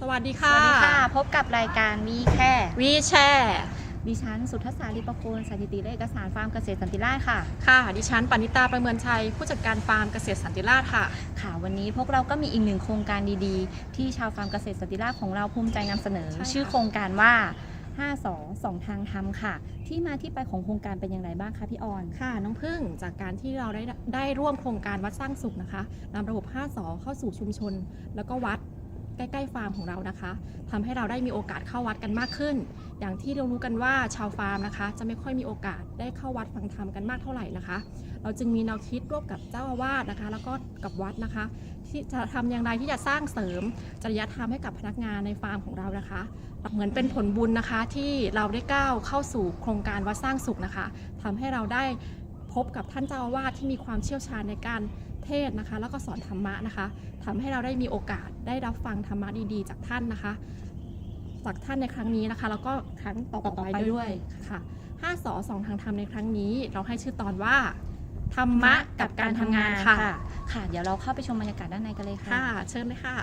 สวัสดีสค่ะวัสดีค่ะ พบกับรายการวีแค่วีแชร์ดิฉันสุทธสาลีประโคนสถิติและเอกสารฟาร์มเกษตรสันติราชค่ะ ค่ะ ดิฉันปณิตาประเมินชัย ผู้จัดการฟาร์มเกษตรสันติราชค่ะ ค่ะ วันนี้พวกเราก็มีอีกหนึ่งโครงการดีๆ ที่ชาวฟาร์มเกษตรสันติราชของเราภูมิใจนำเสนอใช่ค่ะชื่อโครงการว่า5 2 2 ทางทำค่ะ ที่มาที่ไปของโครงการเป็นอย่างไรบ้างคะพี่ออนค่ะ น้องพึ่งจากการที่เราได้ได้ร่วมโครงการวัดสร้างสุขนะคะนำระบบ5สอเข้าสู่ชุมชน แล้วก็วัด ใกล้ๆฟาร์มของเรานะคะทำให้เราได้มีโอกาสเข้าวัดกันมากขึ้น อย่างที่เรารู้กันว่าชาวฟาร์มนะคะ จะไม่ค่อยมีโอกาสได้เข้าวัดฟังธรรมกันมากเท่าไหร่นะคะ เราจึงมีแนวคิดร่วมกับเจ้าอาวาสนะคะ แล้วก็กับวัดนะคะ ที่จะทำอย่างไรที่จะสร้างเสริมจริยธรรมให้กับพนักงานในฟาร์มของเรานะคะ เหมือนเป็นผลบุญนะคะที่เราได้ก้าวเข้าสู่โครงการวัดสร้างสุขนะคะทำให้เราได้พบกับท่านเจ้าอาวาสที่มีความเชี่ยวชาญในการ เทศน์นะคะ แล้วก็สอนธรรมะนะคะทำให้เราได้มีโอกาสได้รับฟังธรรมะดีๆ จากท่านนะคะ จากท่านในครั้งนี้นะคะ แล้วก็ครั้งต่อต่อไปไปด้ด้ววยยค่ะห้าสอสองทางธรรมในครั้งนี้ เราให้ชื่อตอนว่าธรรมะกับการทำงานค่ะ ค่ะ เดี๋ยวเราเข้าไปชมบรรยากาศด้านในกันเลยค่ะค่ะ เชิญเลยค่ะ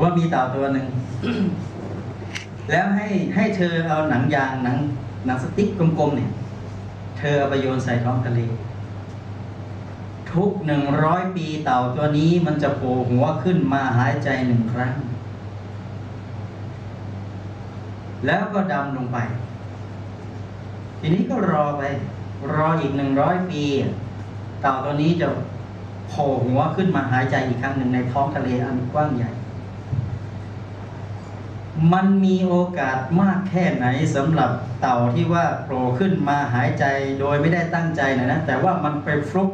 ว่ามีเต่าตัวหนึ่ง แล้วให้ให้เธอเอาหนังยางหนังหนังสติ๊กกลมๆเนี่ย เธอเอาไปโยนใส่ท้องทะเล ทุกหนึ่งร้อยปีเต่าตัวนี้มันจะโผล่หัวขึ้นมาหายใจหนึ่งครั้ง แล้วก็ดำลงไป ทีนี้ก็รอไป รออีกหนึ่งร้อยปี เต่าตัวนี้จะโผล่หัวขึ้นมาหายใจอีกครั้งหนึ่งในท้องทะเลอันกว้างใหญ่ มันมีโอกาสมากแค่ไหนสำหรับเต่าที่ว่าโผล่ขึ้นมาหายใจโดยไม่ได้ตั้งใจนะนะแต่ว่ามันไปฟลุก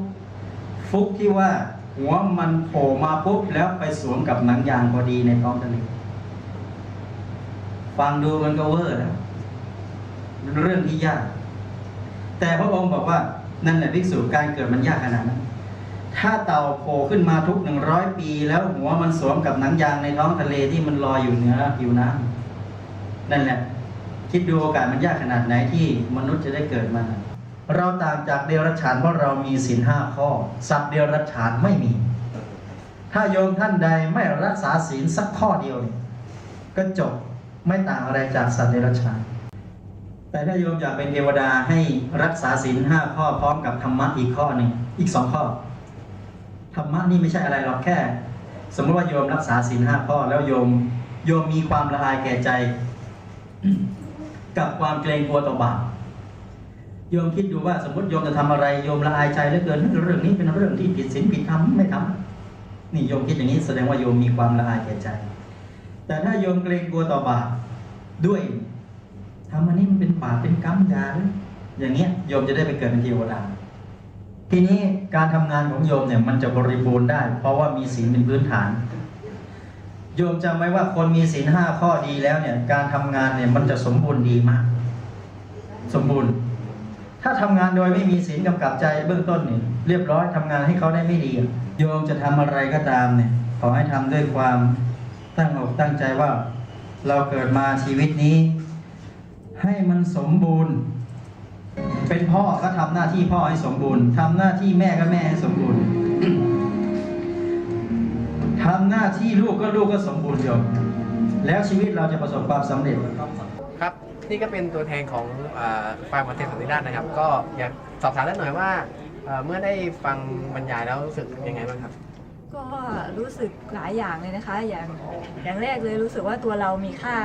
ฟุกที่ว่าหัวมันโผล่มาปุ๊บแล้วไปสวมกับหนังยางพอดีในท้องทะเลฟังดูมันก็เวอร์แล้วเป็นเรื่องที่ยาก แต่พระองค์บอกว่านั่นแหละภิกษุการเกิดมันยากขนาดนั้น ถ้าเต่าโผล่ขึ้นมาทุกหนึ่งร้อยปี แล้วหัวมันสวมกับหนังยางในท้องทะเลที่มันลอยอยู่เหนือผิวน้ำนั่นแหละ คิดดูโอกาสมันยากขนาดไหนที่มนุษย์จะได้เกิดมา เราต่างจากเดรัจฉานเพราะเรามีศีลห้าข้อ สัตว์เดรัจฉานไม่มี ถ้าโยมท่านใดไม่รักษาศีลสักข้อเดียวเนี่ยก็จบไม่ต่างอะไรจากสัตว์เดรัจฉาน แต่ถ้าโยมอยากเป็นเทวดาให้รักษาศีลห้าข้อพร้อมกับธรรมะอีกข้อหนึ่งอีกสองข้อธรรมะนี่ไม่ใช่อะไรหรอกแค่ สมมติว่าโยมรักษาศีลห้าข้อแล้วโยมโยมมีความละอายแก่ใจ กับความเกรงกลัวต่อบาป โยมคิดดูว่าสมมติโยมจะทำอะไรโยมละอายใจเหลือเกินเรื่องนี้เป็นเรื่องที่ผิดศีลผิดธรรมไม่ทำนี่โยมคิดอย่างนี้แสดงว่าโยมมีความละอายแก่ใจ แต่ถ้าโยมเกรงกลัวต่อบาปด้วยทำอันนี้มันเป็นบาปเป็นกรรมยาหรืออย่างเงี้ยโยมจะได้ไปเกิดเป็นเทวดาทีนี้การทำงานของโยมเนี่ยมันจะบริบูรณ์ได้ เพราะว่ามีศีลเป็นพื้นฐาน โยมจำไว้ว่าคนมีศีลห้าข้อดีแล้วเนี่ย การทำงานเนี่ยมันจะสมบูรณ์ดีมาก สมบูรณ์ ถ้าทำงานโดยไม่มีศีลกำกับใจเบื้องต้นเนี่ยเรียบร้อยทำงานให้เขาได้ไม่ดี โยมจะทำอะไรก็ตามเนี่ยขอให้ทำด้วยความตั้งอกตั้งใจว่า เราเกิดมาชีวิตนี้ ให้มันสมบูรณ์ เป็นพ่อก็ทำหน้าที่พ่อให้สมบูรณ์ทำหน้าที่แม่ก็แม่ให้สมบูรณ์ทำหน้าที่ลูกก็ลูกก็สมบูรณ์โยมแล้วชีวิตเราจะประสบความสำเร็จ ครับนี่ก็เป็นตัวแทนของอ่าฟาร์มคอนเทนต์สันติราชนะครับ ก็อยากสอบถามนิดหน่อยว่าเอ่อเมื่อได้ฟังบรรยายแล้วรู้สึกยังไงบ้างครับ ก็รู้สึกหลายอย่างเลยนะคะ อย่างอย่างแรกเลยรู้สึกว่าตัวเรามีค่า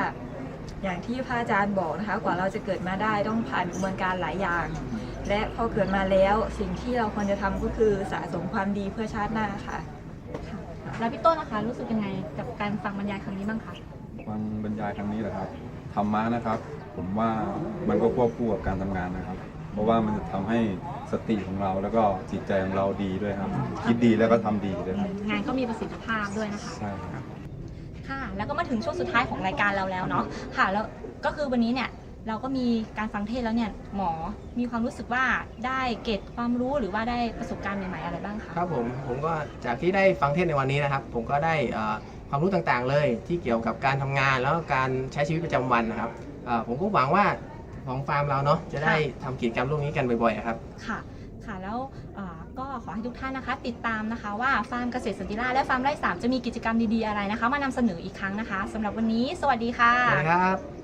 อย่างที่พระอาจารย์บอกนะคะ กว่าเราจะเกิดมาได้ต้องผ่านกระบวนการหลายอย่าง และพอเกิดมาแล้วสิ่งที่เราควรจะทำก็คือสะสมความดีเพื่อชาติหน้าค่ะแล้วพี่ต้นนะคะรู้สึกยังไงกับการฟังบรรยายครั้งนี้บ้างคะฟังบรรยายครั้งนี้แหละครับ ธรรมะนะครับ ผมว่ามันก็ควบคู่กับการทำงานนะครับ เพราะว่ามันจะทำให้สติของเราแล้วก็จิตใจของเราดีด้วยครับ คิดดีแล้วก็ทำดีด้วยครับงานก็มีประสิทธิภาพด้วยนะคะใช่ครับค่ะ แล้วก็มาถึงช่วงสุดท้ายของรายการเราแล้วเนาะค่ะแล้วก็คือวันนี้เนี่ยเราก็มีการฟังเทศน์แล้วเนี่ยหมอมีความรู้สึกว่าได้เก็บความรู้หรือว่าได้ประสบการณ์ใหม่ๆอะไรบ้างคะครับผมผมก็จากที่ได้ฟังเทศน์ในวันนี้นะครับ ผมก็ได้เอ่อ ความรู้ต่างๆ เลยที่เกี่ยวกับการทำงานแล้วก็การใช้ชีวิตประจำวันนะครับเอ่อผมก็หวังว่าของฟาร์มเราเนาะจะได้ทำกิจกรรมพวกนี้กันบ่อยๆครับค่ะค่ะแล้วเอ่อก็ขอให้ทุกท่านนะคะ ติดตามนะคะว่าฟาร์มเกษตรสันติราษฎร์และฟาร์มไร่สามจะมีกิจกรรมดีๆอะไรนะคะ มานำเสนออีกครั้งนะคะสำหรับวันนี้ สวัสดีค่ะสวัสดีครับ